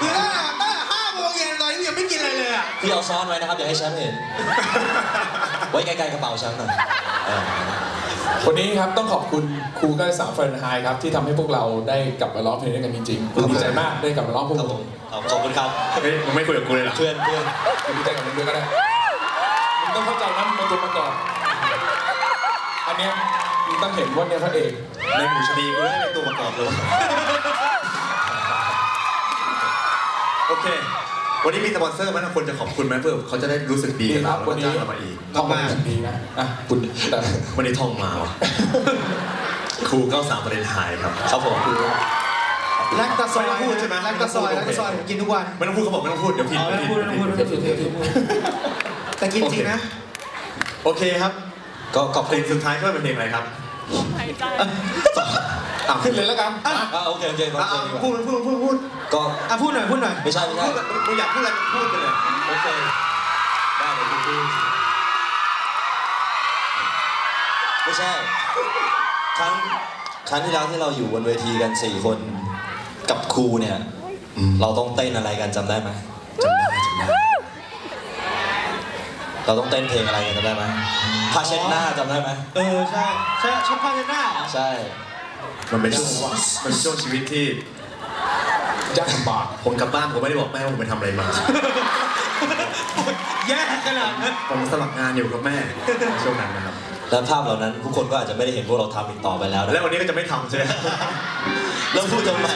คือตั้งแต่ตั้งแต่ห้าโมงเย็นตอนนี้ยังไม่กินอะไรเลยอะพี่เอาซ้อนไว้นะครับอย่าให้แชมป์เห็น ไว้ใกล้ๆกระเป๋าแชมป์หน่อยเออวันนี้ครับต้องขอบคุณครูการศึกษาเฟรนไฮครับที่ทำให้พวกเราได้กลับมาร้องเพลงด้วยกันจริงๆดีใจมากได้กลับมาร้องพวกครับผผมมเอาขอบคุณครับเฮ้ยมึงไม่คุยกับกูเลยเหรอเพื่อนเพื่อนดีใจกับมึงด้วยก็ได้มึงต้องเข้าใจนะมึงเป็นตัวประกอบอันเนี้ยมึงต้องเห็นว่าเนี่ยพระเอกในหมูชนีกูได้เป็นตัวประกอบเลยวะ โอเค วันนี้มีสปอนเซอร์ไหมนะควรจะขอบคุณไหมเพื่อเขาจะได้รู้สึกดีดีกับคเรารับแล้ววันนี้ก็จ้างเรามาอีกท่องมาเป็นดีนะอะคุณแต่วันนี้ท่องมาว่ะครู93ประเด็นไทยครับครับผมแลคตาซอยไม่ต้องพูดใช่ไหมแลคตาซอยแลคตาซอยผมกินทุกวันไม่ต้องพูดเขาบอกไม่ต้องพูดเดี๋ยวผิดอ๋อไม่ต้องพูดไม่ต้องพูดเยวผิดเดี๋ยวผิดแต่กินจริงนะ โอเคครับ ก็ขอบเพคุลณงสุดท้ายก็เป็นเพลงอะไรครับ อะขึ้นเลยแล้วกันอะอะโอเคโอเคก็อะโออะเคดีกว่าพูดพูดพูดพูดก็อะพูดหน่อยพูดหน่อยไม่ใช่ไม่ใช่พูดมึงอยากพูดอะไรมึงพูดไปเลยโอเคได้เลยคุณพี่ไม่ใช่ครั้งครั้งที่แล้วที่เราอยู่บนเวทีกันสี่คนกับครูเนี่ย เราต้องเต้นอะไรกันจำได้ไหม จำได้จำได้ เราต้องเต้นเพลงอะไรกันจำได้ไหมผ้าเช็ดหน้าจำได้ไหมเออใช่ใช่ชอบผ้าเช็ดหน้าใช่ มันเป็นช่วงมันเป็นช่วงชีวิตที่ยากลำบากผมกลับบ้านผมไม่ได้บอกแม่ว่าผมไปทำอะไรมา แย่ขนาดนั้นผมสมัครงานอยู่กับแม่ช่วงนั้นนะครับ และภาพเหล่านั้นทุกคนก็อาจจะไม่ได้เห็นพวกเราทำอีกต่อไปแล้วนะแล้ววันนี้ก็จะไม่ทำใช่ไหมแล้วพูดทำไม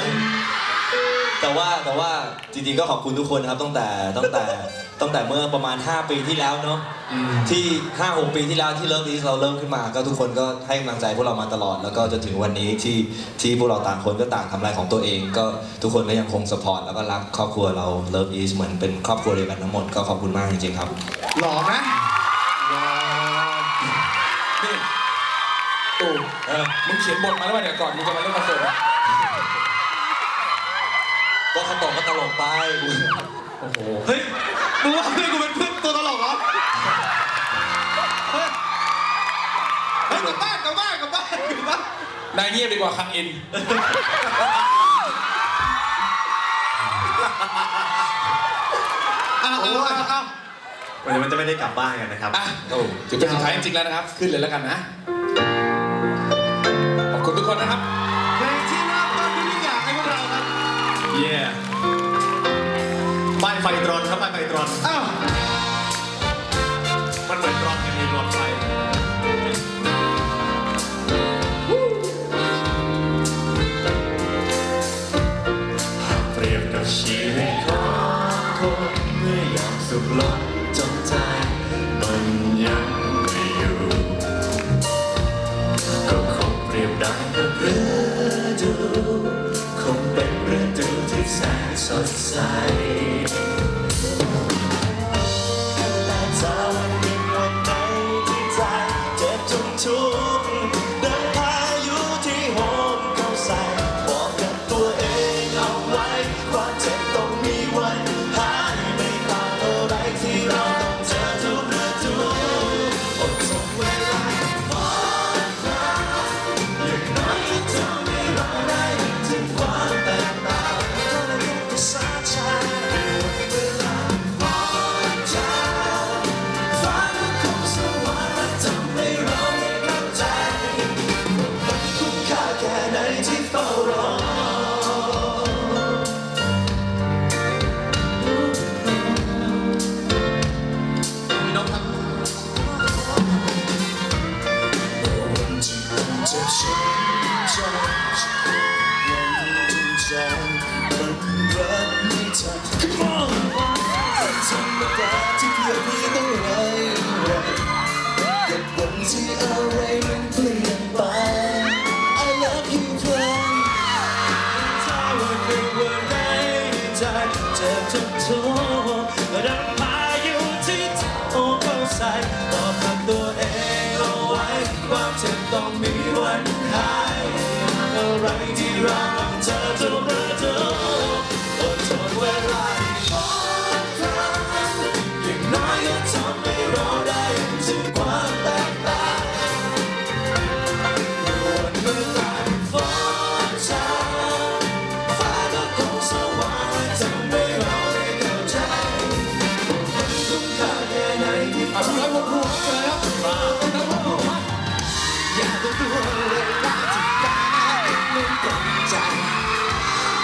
แต่ว่าแต่ว่าจริงๆก็ขอบคุณทุกคนนะครับตั้งแต่ตั้งแต่ตั้งแต่เมื่อประมาณ 5 ปีที่แล้วเนาะที่5 6ปีที่แล้วที่เริ่มนี้เราเริ่มขึ้นมา ก็ทุกคนก็ให้กำลังใจพวกเรามาตลอด แล้วก็จนถึงวันนี้ที่ที่พวกเราต่างคนก็ต่างทำอะไรของตัวเอง ก็ทุกคนก็ยังคงสปอร์ตแล้วก็รักครอบครัวเราเลิฟอีสเหมือนเป็นครอบครัวเดียวกันทั้งหมดก็ขอบคุณมากจริงๆครับหล่อไหมนี่ตู่เออมึงเขียนบทมาแล้วป่ะเนี่ยก่อนมึงจะมาเล่นคอนเสิร์ตอะ ก็เขาตกก็ตลกไปโอ้โหเฮ้ยมึงว่าเพื่อนกูเป็นเพื่อนตัวตลกเหรอเฮ้ยเฮ้ยกลับบ้านกลับบ้านกลับบ้านกลับบ้านนายเงียบดีกว่าคังอินอ้าวอ้าวอ้าวอ้าววันนี้มันจะไม่ได้กลับบ้านกันนะครับ อะโอ้ถึงเป็นสุดท้ายจริงๆแล้วนะครับ ขึ้นเลยแล้วกันนะ ขอบคุณทุกคนนะครับ น ใจวันที่ใจมันรักไม่ทัน Come on เป็นธรรมดาที่เพียงพี่ต้องไว้ไว้กับวันที่อะไรมันเปลี่ยนไป I love you เพื่อนถ้าวันหนึ่งวันไหนใจเจ็บจนท้อดังพายุที่โอ้เข้าใส่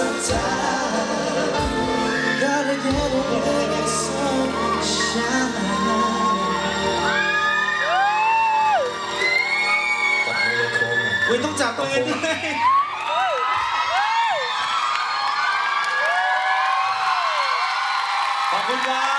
sometimes Gotta get away sunshine Quý tóc chào tôi ơi Cảm ơn các